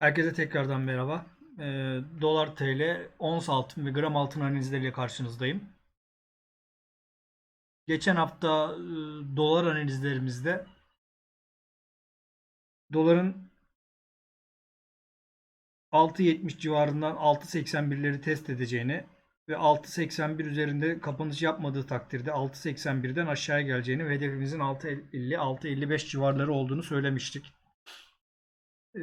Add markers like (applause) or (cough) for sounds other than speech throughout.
Herkese tekrardan merhaba. Ee, dolar TL, ons altın ve gram altın analizleriyle karşınızdayım. Geçen hafta e, dolar analizlerimizde doların 6.70 civarından 6.81'leri test edeceğini ve 6.81 üzerinde kapanış yapmadığı takdirde 6.81'den aşağıya geleceğini ve hedefimizin 6.50-6.55 civarları olduğunu söylemiştik. Ee,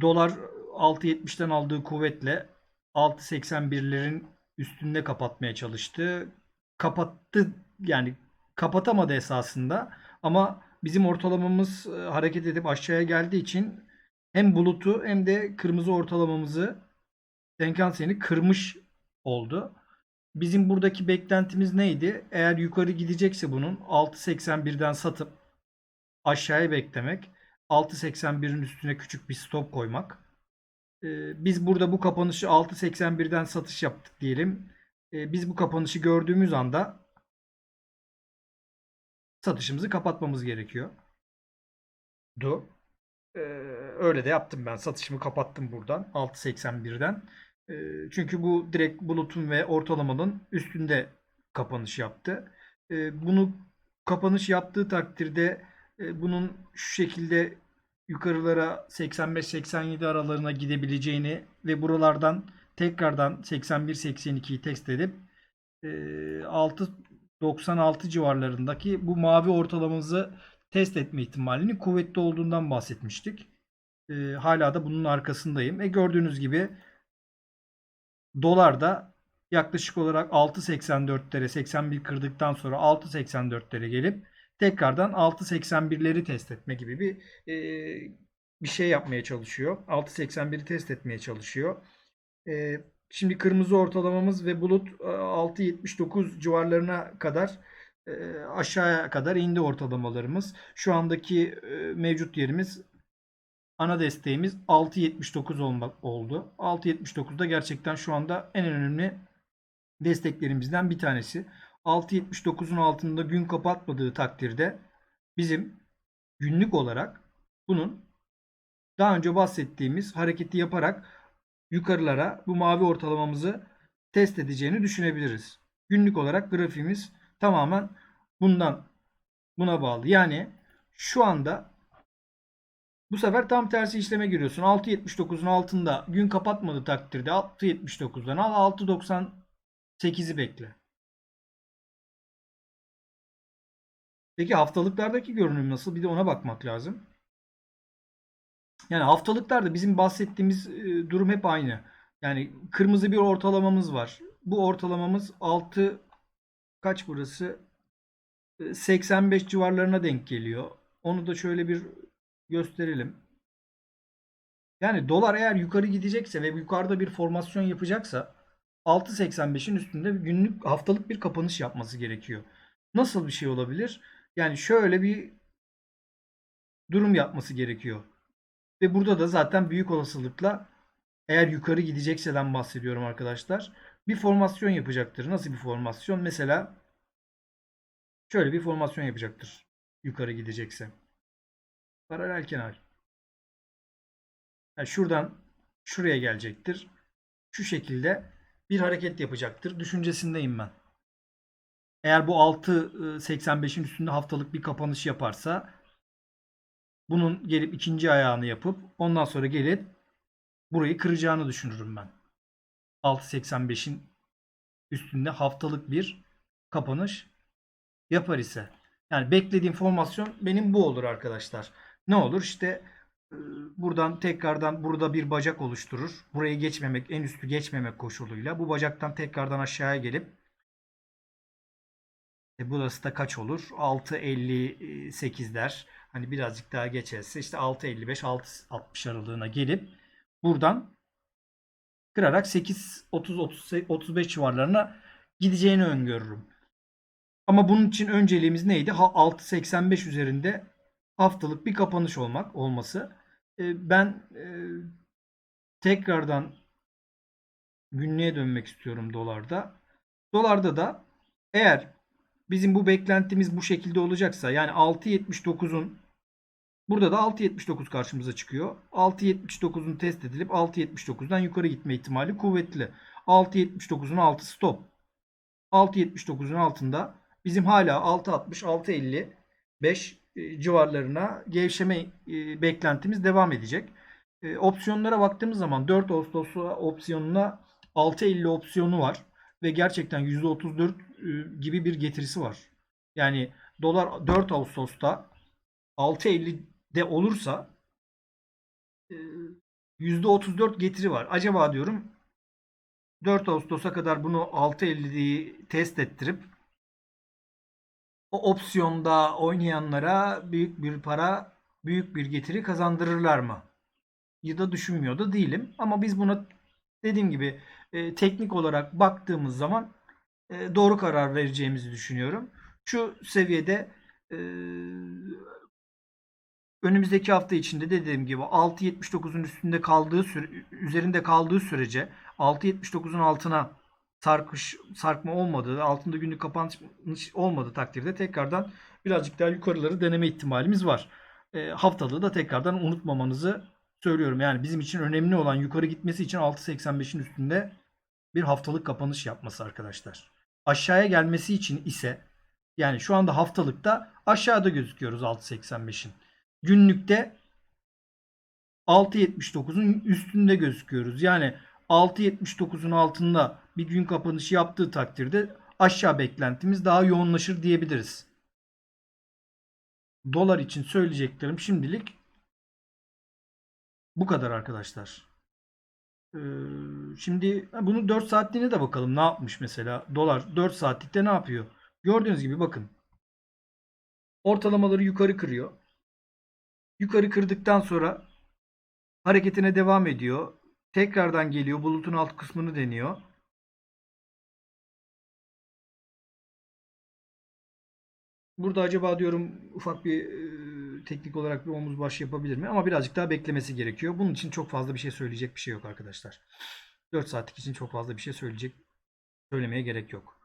dolar 6.70'ten aldığı kuvvetle 6.81'lerin üstünde kapatmaya çalıştı. Kapattı yani kapatamadı esasında ama bizim ortalamamız e, hareket edip aşağıya geldiği için hem bulutu hem de kırmızı ortalamamızı Tenkan-Sen'i kırmış oldu. Bizim buradaki beklentimiz neydi? Eğer yukarı gidecekse bunun 6.81'den satıp aşağıya beklemek. 6.81'in üstüne küçük bir stop koymak. Ee, biz burada bu kapanışı 6.81'den satış yaptık diyelim. Ee, biz bu kapanışı gördüğümüz anda satışımızı kapatmamız gerekiyor. Du. Ee, öyle de yaptım ben. Satışımı kapattım buradan 6.81'den. Ee, çünkü bu direkt bulutun ve ortalamanın üstünde kapanış yaptı. Bunu kapanış yaptığı takdirde e, bunun şu şekilde yukarılara 85-87 aralarına gidebileceğini ve buralardan tekrardan 81-82'yi test edip e, 6.96 civarlarındaki bu mavi ortalamamızı test etme ihtimalinin kuvvetli olduğundan bahsetmiştik. E, hala da bunun arkasındayım. E gördüğünüz gibi dolar da yaklaşık olarak 6.84'lere 81 kırdıktan sonra 6.84'lere gelip tekrardan 6.81'leri test etme gibi bir e, bir şey yapmaya çalışıyor. 6.81'i test etmeye çalışıyor. E, şimdi kırmızı ortalamamız ve bulut e, 6.79 civarlarına kadar e, aşağıya kadar indi ortalamalarımız. Şu andaki e, mevcut yerimiz ana desteğimiz 6.79 olmak oldu. 6.79'da gerçekten şu anda en önemli desteklerimizden bir tanesi. 6.79'un altında gün kapatmadığı takdirde bizim günlük olarak bunun daha önce bahsettiğimiz hareketi yaparak yukarılara bu mavi ortalamamızı test edeceğini düşünebiliriz. Günlük olarak grafiğimiz tamamen bundan buna bağlı. Yani şu anda bu sefer tam tersi işleme giriyorsun. 6.79'un altında gün kapatmadığı takdirde 6.79'dan al 6.98'i bekle. Peki haftalıklardaki görünüm nasıl? Bir de ona bakmak lazım. Yani haftalıklarda bizim bahsettiğimiz e, durum hep aynı. Yani kırmızı bir ortalamamız var. Bu ortalamamız 6 kaç burası? E, 85 civarlarına denk geliyor. Onu da şöyle bir gösterelim. Yani dolar eğer yukarı gidecekse ve yukarıda bir formasyon yapacaksa 6.85'in üstünde günlük haftalık bir kapanış yapması gerekiyor. Nasıl bir şey olabilir? Yani şöyle bir durum yapması gerekiyor. Ve burada da zaten büyük olasılıkla eğer yukarı gidecekseden bahsediyorum arkadaşlar. Bir formasyon yapacaktır. Nasıl bir formasyon? Mesela şöyle bir formasyon yapacaktır. Yukarı gidecekse. Paralel kenar. Yani şuradan şuraya gelecektir. Şu şekilde bir hareket yapacaktır. Düşüncesindeyim ben. Eğer bu 6.85'in üstünde haftalık bir kapanış yaparsa bunun gelip ikinci ayağını yapıp ondan sonra gelip burayı kıracağını düşünürüm ben. 6.85'in üstünde haftalık bir kapanış yapar ise. Yani beklediğim formasyon benim bu olur arkadaşlar. Ne olur işte buradan tekrardan burada bir bacak oluşturur. Burayı geçmemek, en üstü geçmemek koşuluyla bu bacaktan tekrardan aşağıya gelip e burası da kaç olur? 6.58 der. Hani birazcık daha geçerse işte 6.55 6.60 aralığına gelip buradan kırarak 8 30 35 civarlarına gideceğini öngörürüm. Ama bunun için önceliğimiz neydi? 6.85 üzerinde haftalık bir kapanış olmak olması. E, ben e, tekrardan günlüğe dönmek istiyorum dolarda. Dolarda da eğer bizim bu beklentimiz bu şekilde olacaksa yani 6.79'un Burada da 6.79 karşımıza çıkıyor. 6.79'un test edilip 6.79'dan yukarı gitme ihtimali kuvvetli. 6.79'un altı stop. 6.79'un altında bizim hala 6.60 6.55 e, civarlarına gevşeme e, beklentimiz devam edecek. E, opsiyonlara baktığımız zaman 4 Ağustos opsiyonuna 6.50 opsiyonu var ve gerçekten %34 e, gibi bir getirisi var. Yani dolar 4 Ağustos'ta 6.50'de olursa e, %34 getiri var. Acaba diyorum 4 Ağustos'a kadar bunu 6.50'yi test ettirip o opsiyonda oynayanlara büyük bir para, büyük bir getiri kazandırırlar mı? Ya da düşünmüyor da değilim. Ama biz buna dediğim gibi e, teknik olarak baktığımız zaman e, doğru karar vereceğimizi düşünüyorum. Şu seviyede e, önümüzdeki hafta içinde dediğim gibi 6.79'un üstünde kaldığı süre, üzerinde kaldığı sürece 6.79'un altına sarkış sarkma olmadığı, altında günlük kapanış olmadığı takdirde tekrardan birazcık daha yukarıları deneme ihtimalimiz var. E, haftalığı da tekrardan unutmamanızı söylüyorum. Yani bizim için önemli olan yukarı gitmesi için 6.85'in üstünde bir haftalık kapanış yapması arkadaşlar. Aşağıya gelmesi için ise yani şu anda haftalıkta aşağıda gözüküyoruz 6.85'in. Günlükte 6.79'un üstünde gözüküyoruz. Yani 6.79'un altında bir gün kapanışı yaptığı takdirde aşağı beklentimiz daha yoğunlaşır diyebiliriz. Dolar için söyleyeceklerim şimdilik bu kadar arkadaşlar. Ee, şimdi bunu 4 saatliğine de bakalım. Ne yapmış mesela? Dolar 4 saatlikte ne yapıyor? Gördüğünüz gibi bakın. Ortalamaları yukarı kırıyor. Yukarı kırdıktan sonra hareketine devam ediyor. Tekrardan geliyor. Bulutun alt kısmını deniyor. Burada acaba diyorum ufak bir teknik olarak bir omuz baş yapabilir mi? Ama birazcık daha beklemesi gerekiyor. Bunun için çok fazla bir şey söyleyecek bir şey yok arkadaşlar. 4 saatlik için çok fazla bir şey söyleyecek söylemeye gerek yok.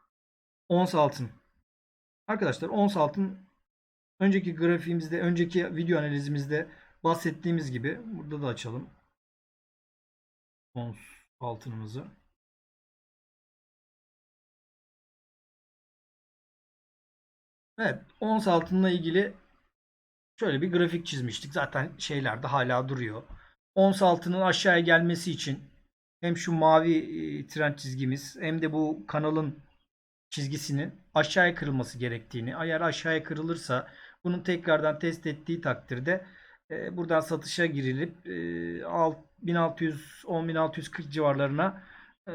Ons altın. Arkadaşlar ons altın önceki grafiğimizde, önceki video analizimizde bahsettiğimiz gibi burada da açalım. Ons altınımızı. Evet, ons altınla ilgili şöyle bir grafik çizmiştik. Zaten şeylerde hala duruyor. Ons altının aşağıya gelmesi için hem şu mavi e, trend çizgimiz hem de bu kanalın çizgisinin aşağıya kırılması gerektiğini, eğer aşağıya kırılırsa bunun tekrardan test ettiği takdirde e, buradan satışa girilip e, 1610-1640 civarlarına e,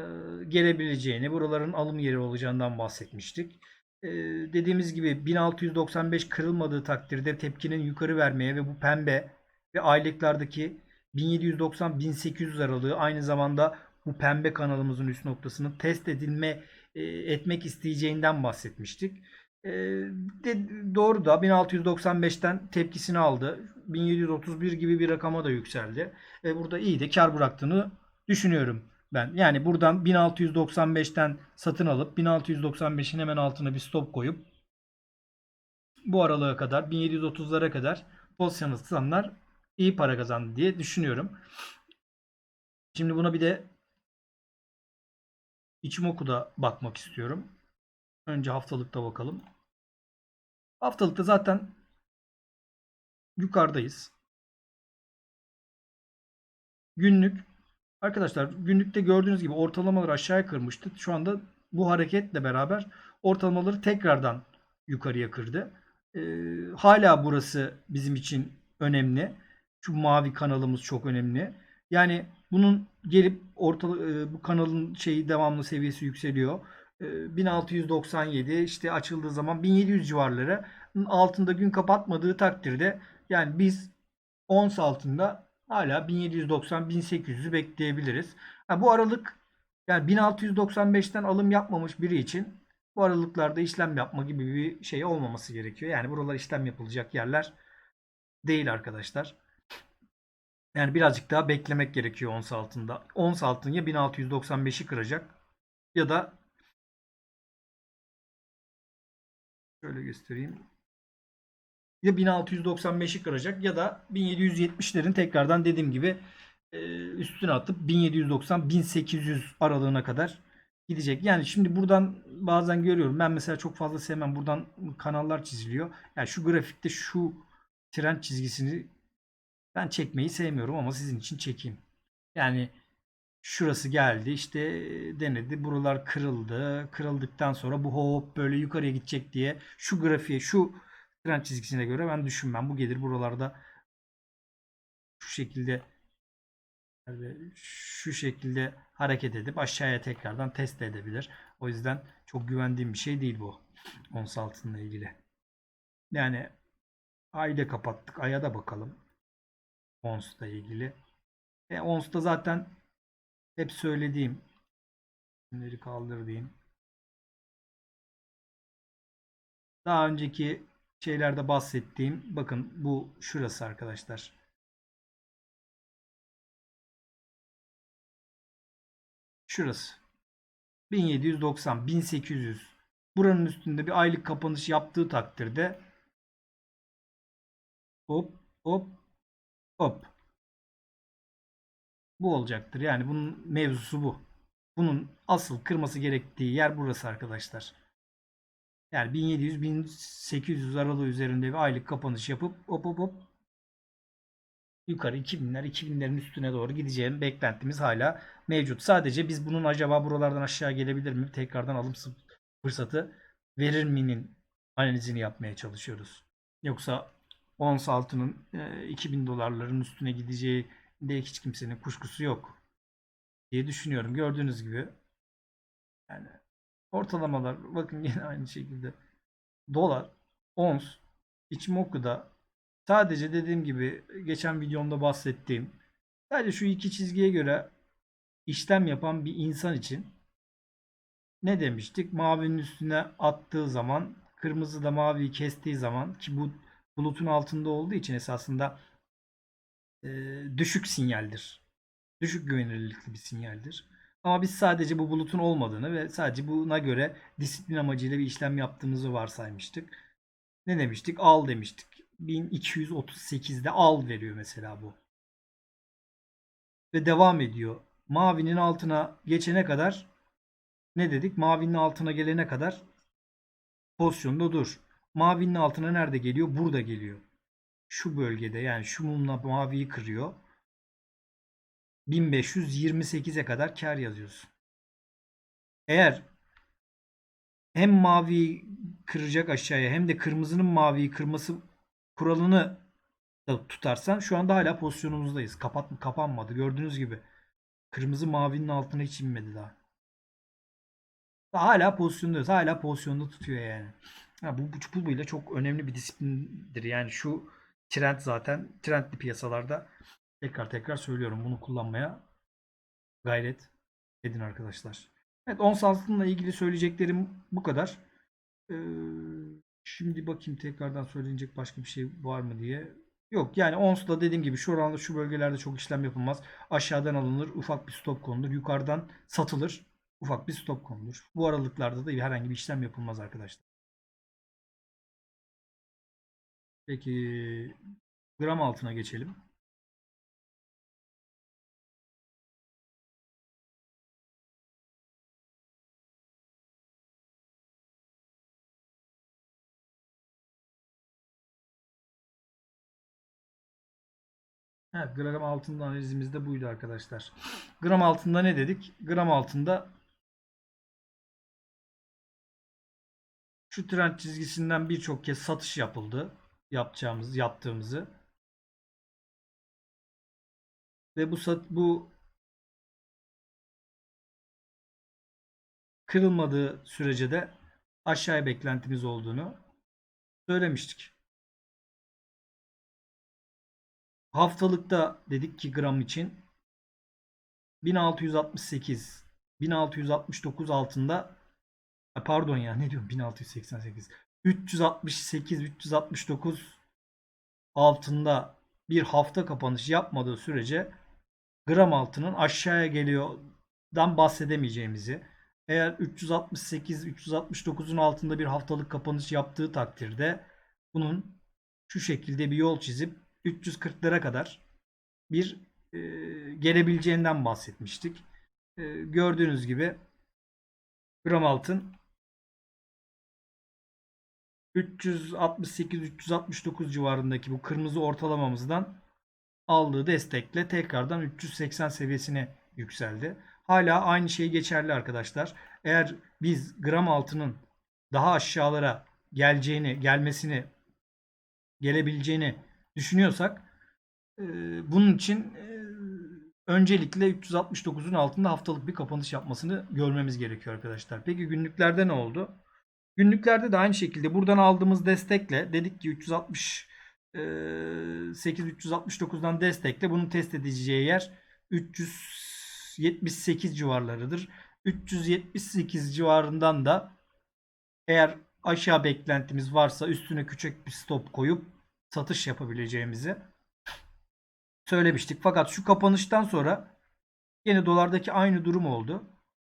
gelebileceğini, buraların alım yeri olacağından bahsetmiştik. E, dediğimiz gibi 1695 kırılmadığı takdirde tepkinin yukarı vermeye ve bu pembe ve aylıklardaki 1790-1800 aralığı aynı zamanda bu pembe kanalımızın üst noktasının test edilme e, etmek isteyeceğinden bahsetmiştik. E, de, doğru da 1695'ten tepkisini aldı. 1731 gibi bir rakama da yükseldi. Burada iyi de kar bıraktığını düşünüyorum ben. Yani buradan 1695'ten satın alıp 1695'in hemen altına bir stop koyup bu aralığa kadar 1730'lara kadar pozisyon tutanlar iyi para kazandı diye düşünüyorum. Şimdi buna bir de İçimoku'da bakmak istiyorum. Önce haftalıkta bakalım. Haftalıkta zaten yukarıdayız. Günlük arkadaşlar günlükte gördüğünüz gibi ortalamaları aşağıya kırmıştı. Şu anda bu hareketle beraber ortalamaları tekrardan yukarıya kırdı. Ee, hala burası bizim için önemli. Şu mavi kanalımız çok önemli. Yani bunun gelip ortalık e, bu kanalın şeyi devamlı seviyesi yükseliyor. E, 1697 işte açıldığı zaman 1700 civarları altında gün kapatmadığı takdirde yani biz ons altında hala 1790-1800'ü bekleyebiliriz. Ha, bu aralık yani 1695'ten alım yapmamış biri için bu aralıklarda işlem yapma gibi bir şey olmaması gerekiyor. Yani buralar işlem yapılacak yerler değil arkadaşlar. Yani birazcık daha beklemek gerekiyor ons altında. Ons altın ya 1695'i kıracak ya da şöyle göstereyim. Ya 1695'i kıracak ya da 1770'lerin tekrardan dediğim gibi e, üstüne atıp 1790-1800 aralığına kadar gidecek. Yani şimdi buradan bazen görüyorum. Ben mesela çok fazla sevmem. Buradan kanallar çiziliyor. Yani şu grafikte şu trend çizgisini ben çekmeyi sevmiyorum ama sizin için çekeyim. Yani şurası geldi işte denedi. Buralar kırıldı. Kırıldıktan sonra bu hop böyle yukarıya gidecek diye şu grafiğe şu trend çizgisine göre ben düşünmem. Bu gelir buralarda şu şekilde şu şekilde hareket edip aşağıya tekrardan test edebilir. O yüzden çok güvendiğim bir şey değil bu. Ons altınla ilgili. Yani ayı da kapattık. Aya da bakalım. Ons'la ilgili. E, Ons'ta zaten hep söylediğim bunları kaldır diyeyim. Daha önceki şeylerde bahsettiğim bakın bu şurası arkadaşlar. Şurası. 1790, 1800. Buranın üstünde bir aylık kapanış yaptığı takdirde hop hop hop bu olacaktır. Yani bunun mevzusu bu. Bunun asıl kırması gerektiği yer burası arkadaşlar. Yani 1700-1800 aralığı üzerinde bir aylık kapanış yapıp hop hop hop yukarı 2000'ler 2000'lerin üstüne doğru gideceğim beklentimiz hala mevcut. Sadece biz bunun acaba buralardan aşağı gelebilir mi? Tekrardan alım fırsatı verir mi'nin analizini yapmaya çalışıyoruz. Yoksa ons altının 2000 dolarların üstüne gideceği de hiç kimsenin kuşkusu yok diye düşünüyorum. Gördüğünüz gibi yani ortalamalar bakın (laughs) yine aynı şekilde dolar, ons, Ichimoku'da sadece dediğim gibi geçen videomda bahsettiğim sadece şu iki çizgiye göre işlem yapan bir insan için ne demiştik? Mavinin üstüne attığı zaman kırmızı da maviyi kestiği zaman ki bu bulutun altında olduğu için esasında e, düşük sinyaldir. Düşük güvenilirlikli bir sinyaldir. Ama biz sadece bu bulutun olmadığını ve sadece buna göre disiplin amacıyla bir işlem yaptığımızı varsaymıştık. Ne demiştik? Al demiştik. 1238'de al veriyor mesela bu. Ve devam ediyor. Mavinin altına geçene kadar ne dedik? Mavinin altına gelene kadar pozisyonda dur. Mavinin altına nerede geliyor? Burada geliyor. Şu bölgede yani şu mumla maviyi kırıyor. 1528'e kadar kar yazıyorsun. Eğer hem maviyi kıracak aşağıya hem de kırmızının maviyi kırması kuralını da tutarsan şu anda hala pozisyonumuzdayız. Kapat kapanmadı. Gördüğünüz gibi kırmızı mavinin altına hiç inmedi daha. daha hala pozisyondayız. Hala pozisyonda tutuyor yani. Ha, bu, bu, bu bile çok önemli bir disiplindir. Yani şu trend zaten trendli piyasalarda tekrar tekrar söylüyorum bunu kullanmaya gayret edin arkadaşlar. Evet ons altınla ilgili söyleyeceklerim bu kadar. Ee, şimdi bakayım tekrardan söylenecek başka bir şey var mı diye. Yok yani onsla dediğim gibi şu oranda şu bölgelerde çok işlem yapılmaz. Aşağıdan alınır ufak bir stop konulur. Yukarıdan satılır ufak bir stop konulur. Bu aralıklarda da herhangi bir işlem yapılmaz arkadaşlar. Peki gram altına geçelim. Evet, gram altında analizimiz de buydu arkadaşlar. Gram altında ne dedik? Gram altında şu trend çizgisinden birçok kez satış yapıldı. Yapacağımız, yaptığımızı. Ve bu sat, bu kırılmadığı sürece de aşağıya beklentimiz olduğunu söylemiştik. Haftalıkta dedik ki gram için 1668 1669 altında pardon ya ne diyorum 1688 368 369 altında bir hafta kapanış yapmadığı sürece gram altının aşağıya geliyordan bahsedemeyeceğimizi eğer 368 369'un altında bir haftalık kapanış yaptığı takdirde bunun şu şekilde bir yol çizip 340'lara kadar bir e, gelebileceğinden bahsetmiştik. E, gördüğünüz gibi gram altın 368-369 civarındaki bu kırmızı ortalamamızdan aldığı destekle tekrardan 380 seviyesine yükseldi. Hala aynı şey geçerli arkadaşlar. Eğer biz gram altının daha aşağılara geleceğini, gelmesini, gelebileceğini düşünüyorsak e, bunun için e, öncelikle 369'un altında haftalık bir kapanış yapmasını görmemiz gerekiyor arkadaşlar. Peki günlüklerde ne oldu? Günlüklerde de aynı şekilde buradan aldığımız destekle dedik ki 360 8 369'dan destekle bunun test edeceği yer 378 civarlarıdır. 378 civarından da eğer aşağı beklentimiz varsa üstüne küçük bir stop koyup satış yapabileceğimizi söylemiştik. Fakat şu kapanıştan sonra yine dolardaki aynı durum oldu.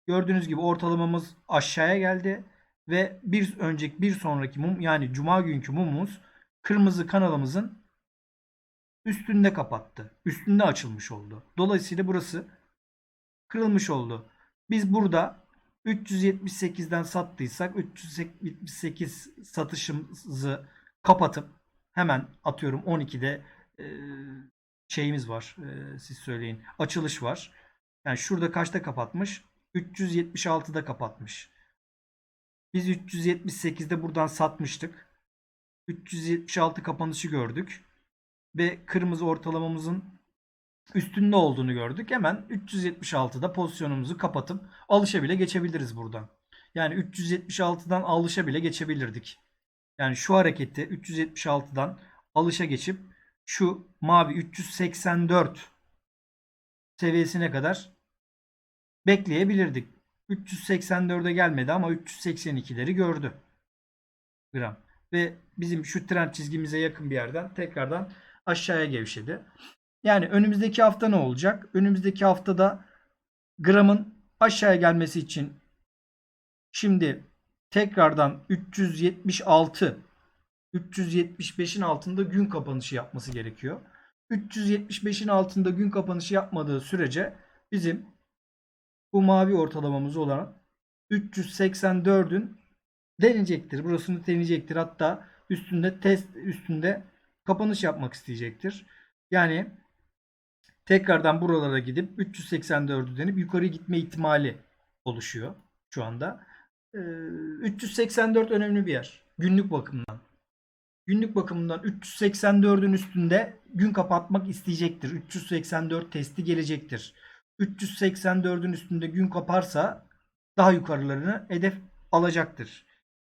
Gördüğünüz gibi ortalamamız aşağıya geldi ve bir önceki bir sonraki mum yani cuma günkü mumumuz kırmızı kanalımızın üstünde kapattı. Üstünde açılmış oldu. Dolayısıyla burası kırılmış oldu. Biz burada 378'den sattıysak 378 satışımızı kapatıp hemen atıyorum 12'de e, şeyimiz var. E, siz söyleyin. Açılış var. Yani şurada kaçta kapatmış? 376'da kapatmış. Biz 378'de buradan satmıştık. 376 kapanışı gördük. Ve kırmızı ortalamamızın üstünde olduğunu gördük. Hemen 376'da pozisyonumuzu kapatıp alışa bile geçebiliriz buradan. Yani 376'dan alışa bile geçebilirdik. Yani şu hareketi 376'dan alışa geçip şu mavi 384 seviyesine kadar bekleyebilirdik. 384'e gelmedi ama 382'leri gördü. Gram. Ve bizim şu trend çizgimize yakın bir yerden tekrardan aşağıya gevşedi. Yani önümüzdeki hafta ne olacak? Önümüzdeki haftada gramın aşağıya gelmesi için şimdi tekrardan 376 375'in altında gün kapanışı yapması gerekiyor. 375'in altında gün kapanışı yapmadığı sürece bizim bu mavi ortalamamız olan 384'ün deneyecektir. Burasını deneyecektir. Hatta üstünde test üstünde kapanış yapmak isteyecektir. Yani tekrardan buralara gidip 384'ü denip yukarı gitme ihtimali oluşuyor şu anda. Ee, 384 önemli bir yer. Günlük bakımdan. Günlük bakımından 384'ün üstünde gün kapatmak isteyecektir. 384 testi gelecektir. 384'ün üstünde gün kaparsa daha yukarılarını hedef alacaktır.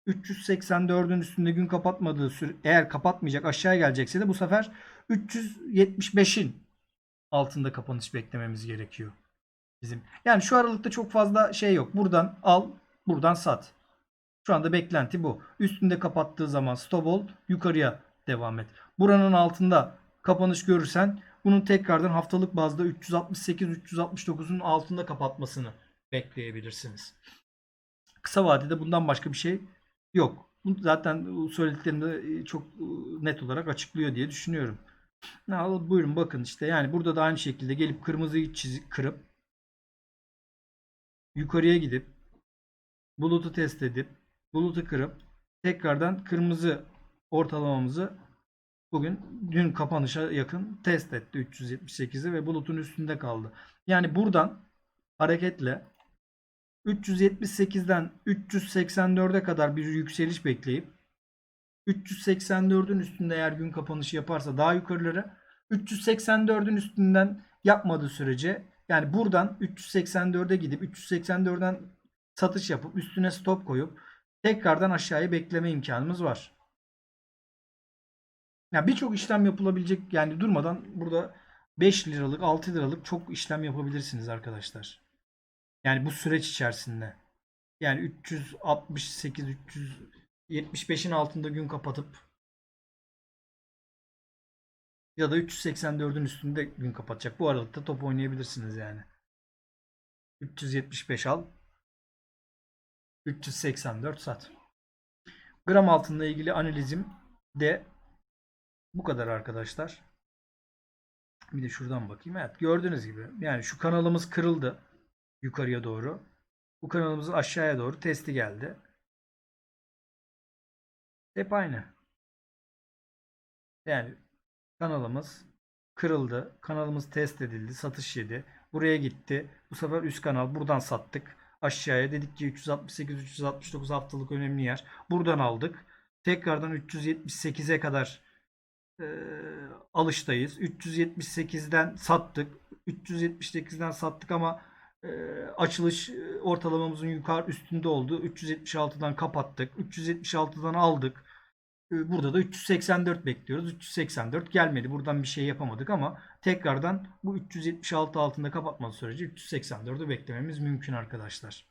384'ün üstünde gün kapatmadığı süre eğer kapatmayacak aşağıya gelecekse de bu sefer 375'in altında kapanış beklememiz gerekiyor. Bizim. Yani şu aralıkta çok fazla şey yok. Buradan al, buradan sat. Şu anda beklenti bu. Üstünde kapattığı zaman stop ol, yukarıya devam et. Buranın altında kapanış görürsen bunun tekrardan haftalık bazda 368-369'un altında kapatmasını bekleyebilirsiniz. Kısa vadede bundan başka bir şey yok. Bu zaten söylediklerimde çok net olarak açıklıyor diye düşünüyorum. Ha, buyurun bakın işte yani burada da aynı şekilde gelip kırmızıyı çizip kırıp yukarıya gidip bulutu test edip bulutu kırıp tekrardan kırmızı ortalamamızı bugün dün kapanışa yakın test etti 378'i ve bulutun üstünde kaldı. Yani buradan hareketle 378'den 384'e kadar bir yükseliş bekleyip 384'ün üstünde eğer gün kapanışı yaparsa daha yukarılara 384'ün üstünden yapmadığı sürece yani buradan 384'e gidip 384'den satış yapıp üstüne stop koyup tekrardan aşağıya bekleme imkanımız var. Yani birçok işlem yapılabilecek yani durmadan burada 5 liralık 6 liralık çok işlem yapabilirsiniz arkadaşlar. Yani bu süreç içerisinde. Yani 368 375'in altında gün kapatıp ya da 384'ün üstünde gün kapatacak. Bu aralıkta top oynayabilirsiniz yani. 375 al. 384 sat. Gram altınla ilgili analizim de Bu kadar arkadaşlar. Bir de şuradan bakayım. Evet gördüğünüz gibi. Yani şu kanalımız kırıldı. Yukarıya doğru. Bu kanalımızın aşağıya doğru testi geldi. Hep aynı. Yani kanalımız kırıldı. Kanalımız test edildi. Satış yedi. Buraya gitti. Bu sefer üst kanal. Buradan sattık. Aşağıya dedik ki 368-369 haftalık önemli yer. Buradan aldık. Tekrardan 378'e kadar e, alıştayız. 378'den sattık. 378'den sattık ama e, açılış ortalamamızın yukarı üstünde oldu. 376'dan kapattık. 376'dan aldık. E, Burada da 384 bekliyoruz. 384 gelmedi. Buradan bir şey yapamadık ama tekrardan bu 376 altında kapatmadığı sürece 384'ü beklememiz mümkün arkadaşlar.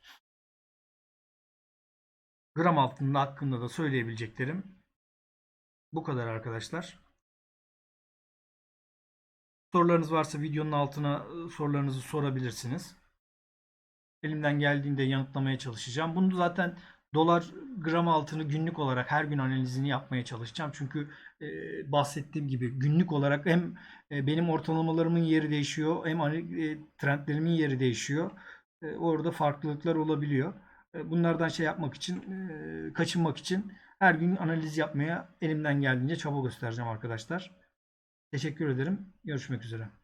Gram altında hakkında da söyleyebileceklerim bu kadar arkadaşlar. Sorularınız varsa videonun altına e, sorularınızı sorabilirsiniz. Elimden geldiğinde yanıtlamaya çalışacağım. Bunu zaten dolar gram altını günlük olarak her gün analizini yapmaya çalışacağım. Çünkü e, bahsettiğim gibi günlük olarak hem e, benim ortalamalarımın yeri değişiyor hem hani, e, trendlerimin yeri değişiyor. E, orada farklılıklar olabiliyor. E, bunlardan şey yapmak için, e, kaçınmak için her gün analiz yapmaya elimden geldiğince çaba göstereceğim arkadaşlar. Teşekkür ederim. Görüşmek üzere.